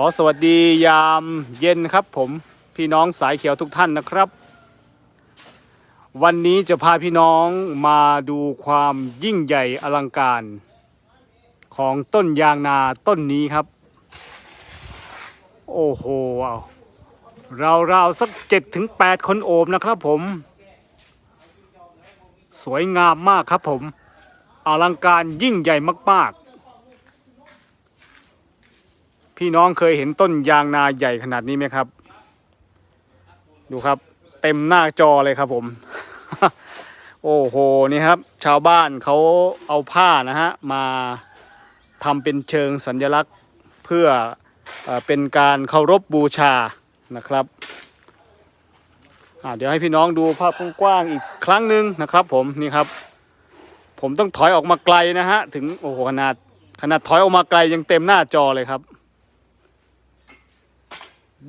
อสวัสดียามเย็นครับผมพี่น้องสายเขียวทุกท่านนะครับ วันนี้จะพาพี่น้องมาดูความยิ่งใหญ่อลังการ ของต้นยางนาต้นนี้ครับ โอ้โหเราวๆสักเจ็ดถึงแปดคนโอบนะครับผม สวยงามมากครับผม อลังการยิ่งใหญ่มากๆ พี่น้องเคยเห็นต้นยางนาใหญ่ขนาดนี้ไหมครับ ดูครับ เต็มหน้าจอเลยครับผม โอ้โหนี่ครับ ชาวบ้านเขาเอาผ้านะฮะมาทำเป็นเชิงสัญลักษณ์เพื่อเอเป็นการเคารพบูชานะครับเดี๋ยวให้พี่น้องดูภาพกว้างๆอีกครั้งหนึ่งนะครับผมนี่ครับ ผมต้องถอยออกมาไกลนะฮะถึงโอ้โหขนาดขนาดถอยออกมาไกลยังเต็มหน้าจอเลยครับ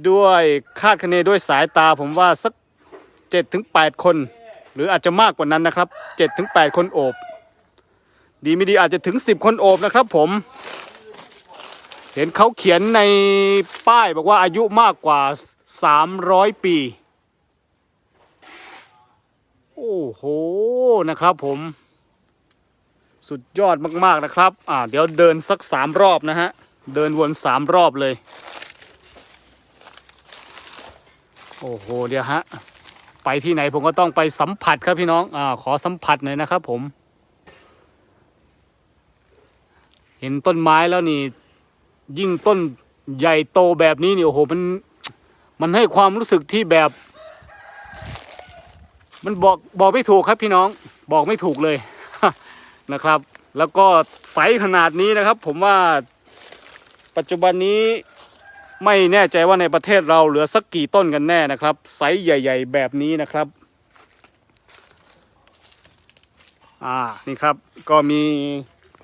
ด้วยคาดคะเนด้วยสายตาผมว่าสักเจ็ดถึงแปดคน หรืออาจจะมากกว่านั้นนะครับเจ็ดถึงแปดคนโอบ ดีไม่ดีอาจจะถึงสิบคนโอบนะครับผม เห็นเขาเขียนในป้ายบอกว่าอายุมากกว่าสามร้อยปี โอ้โหนะครับผม สุดยอดมากๆนะครับ อ่าเดี๋ยวเดินสักสามรอบนะฮะ เดินวนสามรอบเลย โอ้โหเดี๋ยวฮะ ไปที่ไหนผมก็ต้องไปสัมผัสครับพี่น้องอ่าขอสัมผัสหน่อยนะครับผม เห็นต้นไม้แล้วนี่ ยิ่งต้นใหญ่โตแบบนี้นี่โอ้โหมันมันให้ความรู้สึกที่แบบ มันบอกบอกไม่ถูกครับพี่น้องบอกไม่ถูกเลยนะครับ แล้วก็ไซส์ขนาดนี้นะครับ ผมว่าปัจจุบันนี้ ไม่แน่ใจว่าในประเทศเราเหลือสักกี่ต้นกันแน่นะครับ ไซส์ใหญ่ ๆ แบบนี้นะครับ อ่านี่ครับก็มี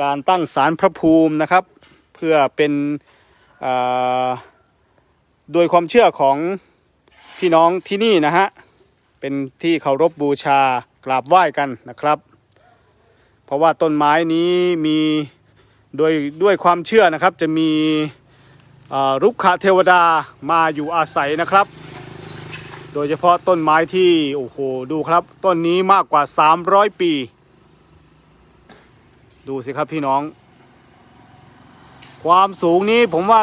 การตั้งศาลพระภูมินะครับ เพื่อเป็นอ่าโดยความเชื่อของพี่น้องที่นี่นะฮะเป็นที่เคารพบูชากราบไหว้กันนะครับ เพราะว่าต้นไม้นี้มีโดยด้วยความเชื่อนะครับจะมี รุกขเทวดามาอยู่อาศัยนะครับ โดยเฉพาะต้นไม้ที่โอ้โหดูครับต้นนี้มากกว่า 300 ปี ดูสิครับพี่น้อง ความสูงนี้ผมว่า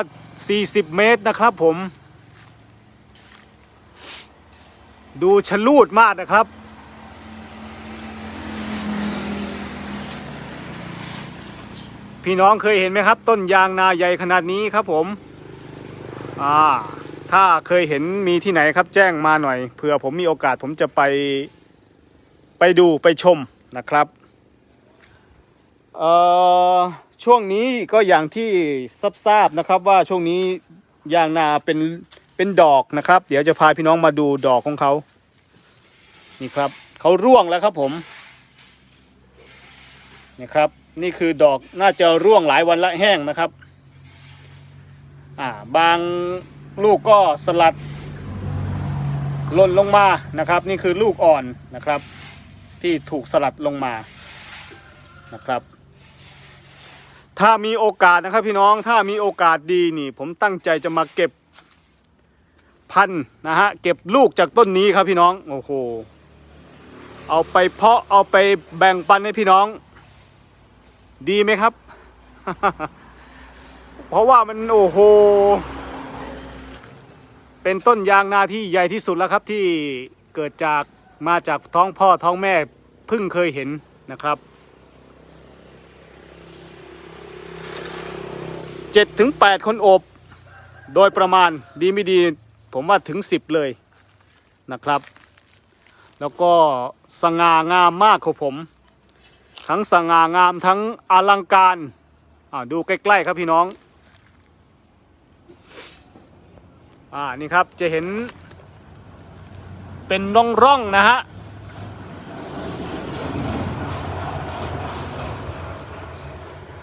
40 เมตรนะครับผม ดูชะลูดมากนะครับพี่น้องเคยเห็นไหมครับ ต้นยางนาใหญ่ขนาดนี้ครับผม อ่าถ้าเคยเห็นมีที่ไหนครับแจ้งมาหน่อยเผื่อผมมีโอกาสผมจะไปไปดูไปชมนะครับเอ่อช่วงนี้ก็อย่างที่ซับทราบนะครับว่าช่วงนี้ยางนาเป็นเป็นดอกนะครับ เดี๋ยวจะพาพี่น้องมาดูดอกของเขานี่ครับเขาร่วงแล้วครับผมนี่ครับ นี่คือดอกน่าจะร่วงหลายวันละแห้งนะครับ อ่าบางลูกก็สลัดหล่นลงมานะครับ นี่คือลูกอ่อนนะครับ ที่ถูกสลัดลงมานะครับ ถ้ามีโอกาสนะครับพี่น้องถ้ามีโอกาสดีนี่ ผมตั้งใจจะมาเก็บพันนะฮะเก็บลูกจากต้นนี้ครับพี่น้องโอ้โหเอาไปเพาะเอาไปแบ่งปันให้พี่น้อง ดีไหมครับ เพราะว่ามันโอ้โห เป็นต้นยางนาที่ใหญ่ที่สุดแล้วครับที่เกิดจากมาจากท้องพ่อท้องแม่เพิ่งเคยเห็นนะครับเจ็ดถึงแปดคนโอบ โดยประมาณดีไม่ดี ผมว่าถึงสิบเลยนะครับ แล้วก็สง่างามมากครับผม ทั้งสง่างามทั้งอลังการอ่าดูใกล้ ๆ ครับพี่น้อง อ่านี่ครับจะเห็นเป็นร่องร่องๆนะฮะ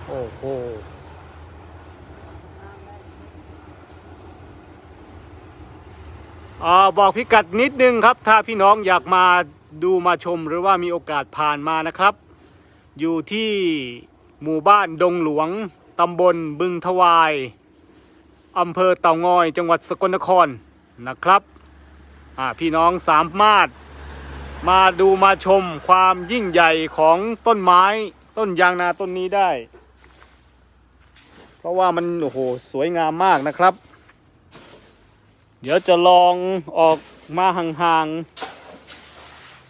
โอ้โหอ่บอกพิกัดนิดนึงครับ ถ้าพี่น้องอยากมาดูมาชมหรือว่ามีโอกาสผ่านมานะครับ อยู่ที่หมู่บ้านดงหลวงตำบลบึงทวาย อำเภอเต่างอย จังหวัดสกลนครนะครับพี่น้องสามารถมาดูมาชมความยิ่งใหญ่ของต้นไม้ต้นยางนาต้นนี้ได้ เพราะว่ามันโอ้โหสวยงามมากนะครับ เดี๋ยวจะลองออกมาห่าง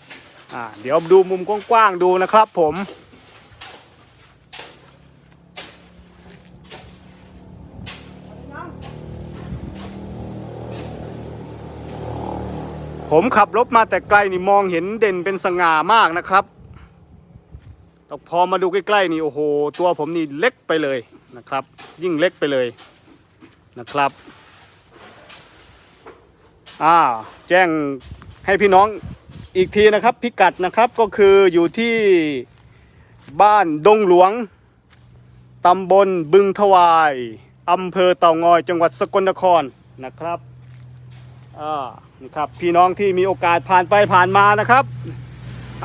ๆเดี๋ยวดูมุมกว้างๆดูนะครับผม ผมขับรถมาแต่ไกลนี่มองเห็นเด่นเป็นสง่ามากนะครับแต่พอมาดูใกล้ๆนี่โอ้โห ตัวผมนี่เล็กไปเลยนะครับ ยิ่งเล็กไปเลยนะครับอ่าแจ้งให้พี่น้องอีกทีนะครับพิกัดนะครับก็คืออยู่ที่บ้านดงหลวงตำบลบึงทวายอำเภอเต่างอยจังหวัดสกลนครนะครับอ่า นี่ครับพี่น้องที่มีโอกาสผ่านไปผ่านมานะครับ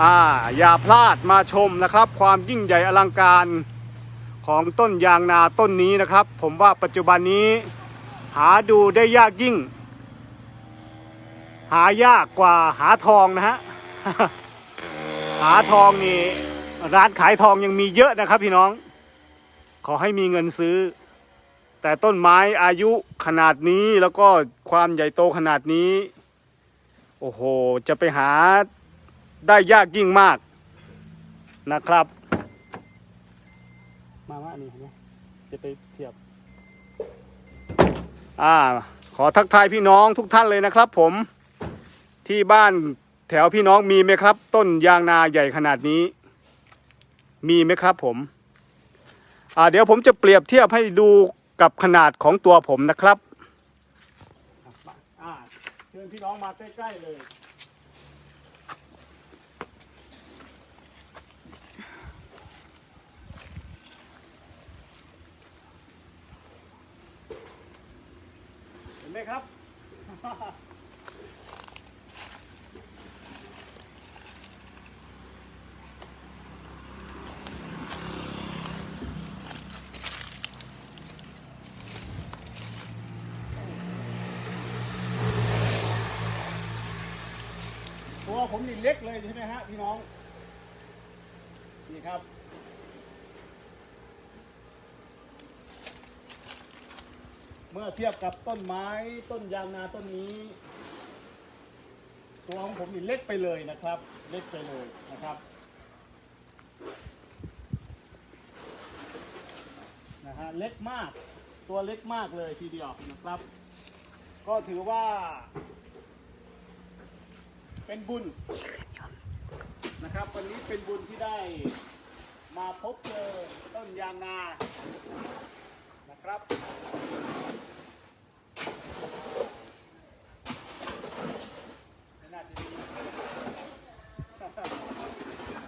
อ่าอย่าพลาดมาชมนะครับ ความยิ่งใหญ่อลังการของต้นยางนาต้นนี้นะครับ ผมว่าปัจจุบันนี้หาดูได้ยากยิ่ง หายากกว่าหาทองนะฮะหาทองนี่ร้านขายทองยังมีเยอะนะครับพี่น้อง ขอให้มีเงินซื้อ แต่ต้นไม้อายุขนาดนี้แล้วก็ความใหญ่โตขนาดนี้ โอ้โห จะไปหาได้ยากยิ่งมากนะครับ มาว่านี่เห็นไหมจะไปเทียบ อ่า ขอทักทายพี่น้องทุกท่านเลยนะครับ ผม ที่บ้านแถวพี่น้องมีไหมครับ ต้นยางนาใหญ่ขนาดนี้ มีไหมครับผม อ่า เดี๋ยวผมจะเปรียบเทียบให้ดูกับขนาดของตัวผมนะครับอ่า เชิญพี่น้องมาใกล้ๆเลย เห็นไหมครับ ผมนี่เล็กเลยใช่ไหมฮะพี่น้อง นี่ครับ เมื่อเทียบกับต้นไม้ต้นยางนาต้นนี้ ตัวของผมนี่เล็กไปเลยนะครับ เล็กไปเลยนะครับนะฮะเล็กมากตัวเล็กมากเลยทีเดียวนะครับ ก็ถือว่า เป็นบุญนะครับ วันนี้เป็นบุญที่ได้มาพบเจอต้นยางนานะครับ ไม่น่าจะดี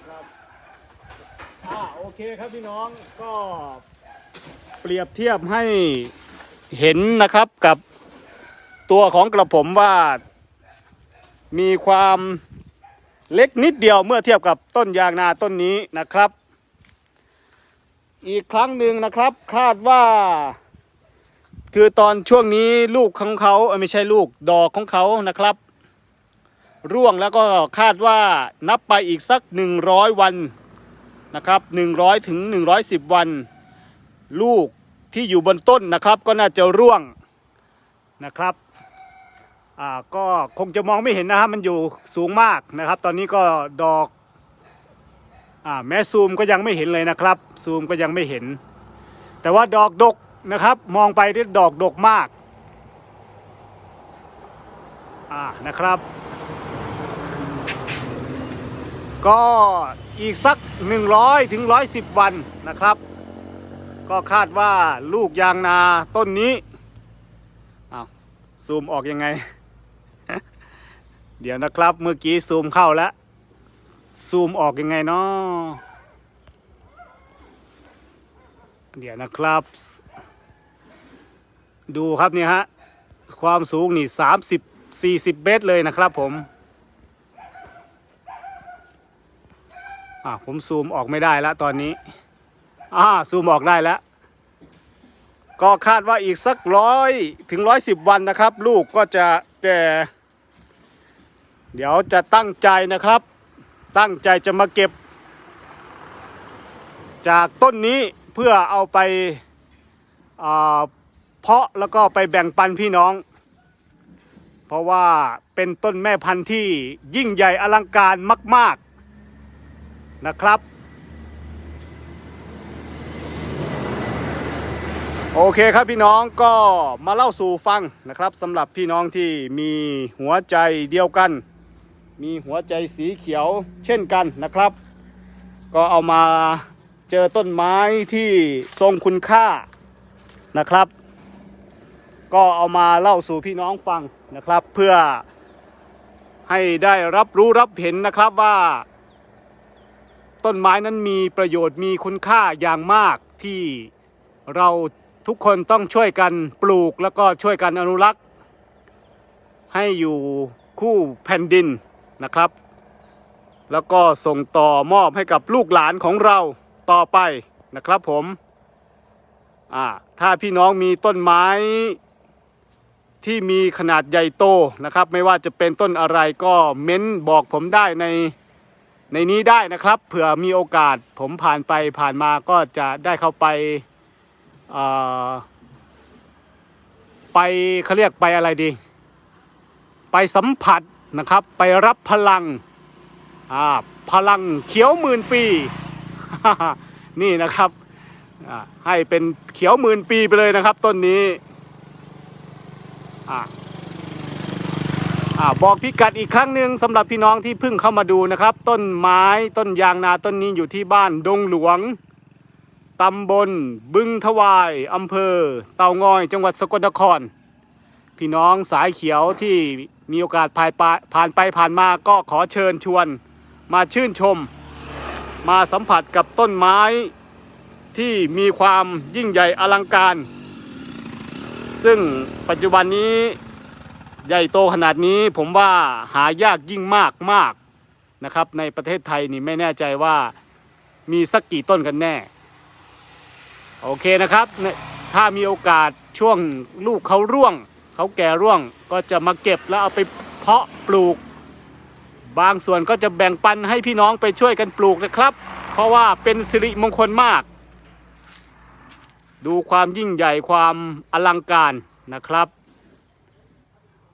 ครับอ่าโอเคครับพี่น้องก็เปรียบเทียบให้เห็นนะครับกับตัวของกระผมว่า มีความเล็กนิดเดียวเมื่อเทียบกับต้นยางนาต้นนี้นะครับ อีกครั้งหนึ่งนะครับคาดว่า คือตอนช่วงนี้ลูกของเขาไม่ใช่ลูกดอกของเขานะครับ ร่วงแล้วก็คาดว่านับไปอีกสัก 100 วันนะครับ100ถึง110 วัน ลูกที่อยู่บนต้นนะครับก็น่าจะร่วงนะครับ อ่าก็คงจะมองไม่เห็นนะครับ มันอยู่สูงมากนะครับ ตอนนี้ก็ดอกอ่าแม้ซูมก็ยังไม่เห็นเลยนะครับ ซูมก็ยังไม่เห็น แต่ว่าดอกดกนะครับ มองไปที่ดอกดกมากอ่านะครับ ก็อีกสัก 100ถึง110 วันนะครับ ก็คาดว่าลูกยางนาต้นนี้อ้าวซูมออกยังไง เดี๋ยวนะครับเมื่อกี้ซูมเข้าแล้ว ซูมออกยังไงเนาะเดี๋ยวนะครับ ดูครับเนี่ยฮะ ความสูงนี่30 40เมตรเลยนะครับผมอ่าผมซูมออกไม่ได้แล้วตอนนี้อ่าซูมออกได้แล้ว ก็คาดว่าอีกสักร้อยถึงร้อยสิบวันนะครับ ลูกก็จะแก่ เดี๋ยวจะตั้งใจนะครับ ตั้งใจจะมาเก็บ จากต้นนี้เพื่อเอาไปเพาะแล้วก็ไปแบ่งปันพี่น้อง เพราะว่าเป็นต้นแม่พันธุ์ที่ยิ่งใหญ่อลังการมาก ๆนะครับ โอเคครับพี่น้องก็มาเล่าสู่ฟังนะครับสำหรับพี่น้องที่มีหัวใจเดียวกัน มีหัวใจสีเขียวเช่นกันนะครับ ก็เอามาเจอต้นไม้ที่ทรงคุณค่านะครับ ก็เอามาเล่าสู่พี่น้องฟังนะครับ เพื่อให้ได้รับรู้รับเห็นนะครับว่า ต้นไม้นั้นมีประโยชน์มีคุณค่าอย่างมากที่เราทุกคนต้องช่วยกันปลูกแล้วก็ช่วยกันอนุรักษ์ ให้อยู่คู่แผ่นดิน นะครับ แล้วก็ส่งต่อมอบให้กับลูกหลานของเราต่อไปนะครับผมอ่าถ้าพี่น้องมีต้นไม้ที่มีขนาดใหญ่โตนะครับ ไม่ว่าจะเป็นต้นอะไรก็เม้นบอกผมได้ในในนี้ได้นะครับ เผื่อมีโอกาสผมผ่านไปผ่านมาก็จะได้เข้าไปไปเขาเรียกไปอะไรดี ไปสัมผัส นะครับ ไปรับพลังอ่าพลังเขียวหมื่นปี นี่นะครับให้เป็นเขียวหมื่นปีไปเลยนะครับต้นนี้อ่าบอกพิกัดอีกครั้งหนึ่งสำหรับพี่น้องที่เพิ่งเข้ามาดูนะครับ ต้นไม้ต้นยางนาต้นนี้อยู่ที่บ้านดงหลวงตำบลบึงทวายอำเภอ เต่างอยจังหวัดสกลนคร พี่น้องสายเขียวที่มีโอกาสผ่านไปผ่านไปผ่านมาก็ขอเชิญชวน มาชื่นชม มาสัมผัสกับต้นไม้ที่มีความยิ่งใหญ่อลังการ ซึ่งปัจจุบันนี้ใหญ่โตขนาดนี้ผมว่าหายากยิ่งมากมากนะครับ ในประเทศไทยนี่ไม่แน่ใจว่ามีสักกี่ต้นกันแน่ โอเคนะครับ ถ้ามีโอกาสช่วงลูกเขาร่วง เขาแก่ร่วงก็จะมาเก็บแล้วเอาไปเพาะปลูก บางส่วนก็จะแบ่งปันให้พี่น้องไปช่วยกันปลูกนะครับ เพราะว่าเป็นสิริมงคลมาก ดูความยิ่งใหญ่ความอลังการนะครับ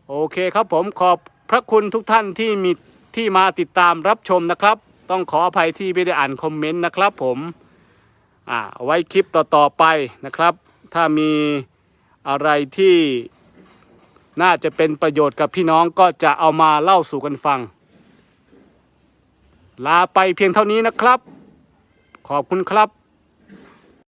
โอเคครับผมขอบพระคุณทุกท่านที่มีที่มาติดตามรับชมนะครับ ต้องขออภัยที่ไม่ได้อ่านคอมเมนต์นะครับผมอ่าเอาไว้คลิปต่อๆไปนะครับ ถ้ามีอะไรที่ น่าจะเป็นประโยชน์กับพี่น้องก็จะเอามาเล่าสู่กันฟัง ลาไปเพียงเท่านี้นะครับ ขอบคุณครับ